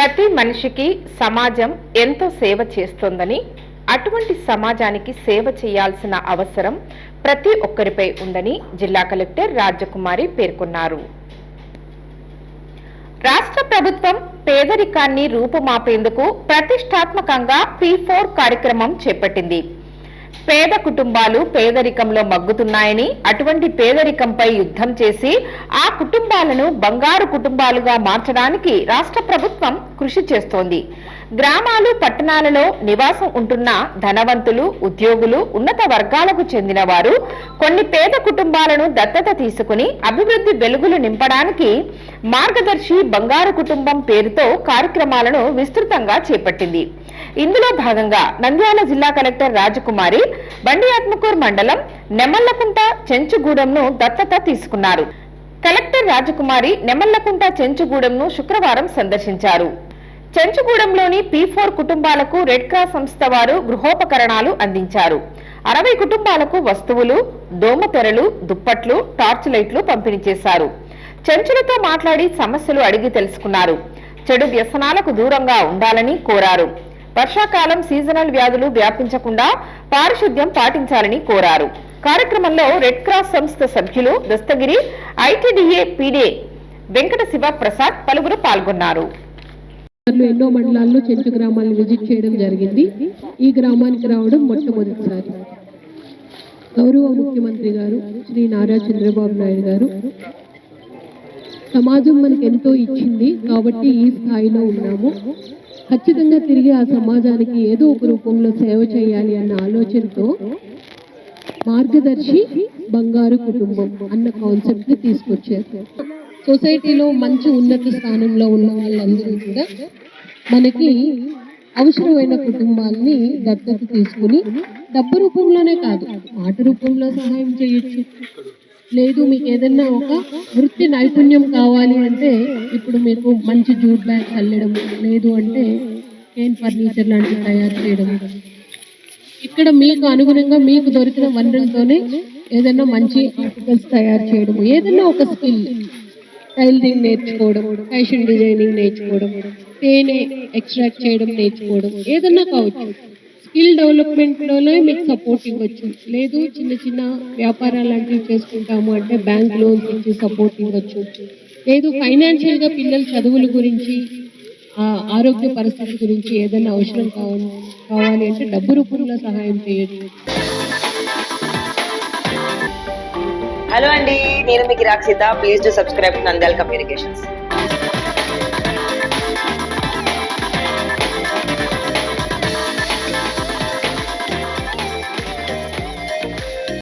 ప్రతి మనిషికి సమాజం ఎంతో సేవ చేస్తోందని అటువంటి సమాజానికి సేవ చేయాల్సిన అవసరం ప్రతి ఒక్కరిపై ఉందని జిల్లా కలెక్టర్ రాజకుమారి పేర్కొన్నారు. రాష్ట్ర ప్రభుత్వం పేదరికాన్ని రూపుమాపేందుకు ప్రతిష్టాత్మకంగా పీ ఫోర్ కార్యక్రమం చేపట్టింది. పేద కుటుంబాలు పేదరికంలో మగ్గుతున్నాయని అటువంటి పేదరికంపై యుద్ధం చేసి ఆ కుటుంబాలను బంగారు కుటుంబాలుగా మార్చడానికి రాష్ట్ర ప్రభుత్వం కృషి చేస్తోంది. గ్రామాలు పట్టణాలలో నివాసం ఉంటున్న ధనవంతులు ఉద్యోగులు ఉన్నత వర్గాలకు చెందిన వారు కొన్ని పేద కుటుంబాలను దత్తత తీసుకుని అభివృద్ధి వెలుగులు నింపడానికి మార్గదర్శి బంగారు కుటుంబం పేరుతో కార్యక్రమాలను విస్తృతంగా చేపట్టింది. ఇందులో భాగంగా నంద్యాల జిల్లా కలెక్టర్ రాజకుమారి బండి ఆత్మకూర్ మండలం నెమల్లకుంట చెంచుగూడెంను దత్తత తీసుకున్నారు. కలెక్టర్ రాజకుమారి నెమల్లకుంట చెంచుగూడెంను శుక్రవారం సందర్శించారు. చెంచుగూడెంలోని పీ ఫోర్ కుటుంబాలకు రెడ్ క్రాస్ సంస్థ వారు గృహోపకరణాలు అందించారు. అరవై కుటుంబాలకు వస్తువులు దోమతెరలు దుప్పట్లు టార్చ్ లైట్లు పంపిణీ చేశారు. చెంచులతో మాట్లాడి సమస్యలు అడిగి తెలుసుకున్నారు. చెడు వ్యసనాలకు దూరంగా ఉండాలని కోరారు. వర్షాకాలం సీజనల్ వ్యాధులు వ్యాపించకుండా పారిశుద్ధ్యం పాటించాలని కోరారు. కార్యక్రమంలో రెడ్ క్రాస్ సంస్థ సభ్యులు దస్తగిరి ఐటీడీఏ పీడే వెంకట శివ ప్రసాద్ పలువురు పాల్గొన్నారు. ఎన్నో మండలాల్లో చెంచు గ్రామాలను విజిట్ చేయడం జరిగింది. ఈ గ్రామానికి రావడం మొట్టమొదటిసారి. గౌరవ ముఖ్యమంత్రి గారు శ్రీ నారా చంద్రబాబు నాయుడు గారు సమాజం మనకు ఎంతో ఇచ్చింది కాబట్టి ఈ స్థాయిలో ఉన్నాము. ఖచ్చితంగా తిరిగి ఆ సమాజానికి ఏదో ఒక రూపంలో సేవ చేయాలి అన్న ఆలోచనతో మార్గదర్శి బంగారు కుటుంబం అన్న కాన్సెప్ట్ని తీసుకొచ్చారు. సొసైటీలో మంచి ఉన్నత స్థానంలో ఉన్న వాళ్ళందరూ కూడా మనకి అవసరమైన కుటుంబాన్ని దత్తత తీసుకుని డబ్బు రూపంలోనే కాదు మాట రూపంలో సహాయం చేయొచ్చు. లేదు మీకు ఏదన్నా ఒక వృత్తి నైపుణ్యం కావాలి అంటే ఇప్పుడు మీకు మంచి జూట్ బ్యాగ్ చల్లడం లేదు అంటే కేన్ ఫర్నిచర్ లాంటివి తయారు చేయడం. ఇక్కడ మీకు అనుగుణంగా మీకు దొరికిన వనరులతోనే ఏదైనా మంచి ఆర్టికల్స్ తయారు చేయడం ఏదైనా ఒక స్కిల్. టైలరింగ్ నేర్చుకోవడం ఫ్యాషన్ డిజైనింగ్ నేర్చుకోవడం తేనె ఎక్స్ట్రాక్ట్ చేయడం నేర్చుకోవడం ఏదన్నా కావచ్చు. స్కిల్ డెవలప్మెంట్లోనే మీకు సపోర్ట్ ఇవ్వచ్చు. లేదు చిన్న చిన్న వ్యాపారాలు లాంటివి చేసుకుంటాము అంటే బ్యాంక్ లోన్స్ ఇచ్చి సపోర్ట్ ఇవ్వచ్చు. లేదు ఫైనాన్షియల్గా పిల్లల చదువుల గురించి ఆరోగ్య పరిస్థితి గురించి ఏదైనా అవసరం కావాలి కావాలి అంటే డబ్బు రూపంలో సహాయం చేయొచ్చు. హలో అండి నేను మీకు Rakshita please to subscribe Nandyala communications.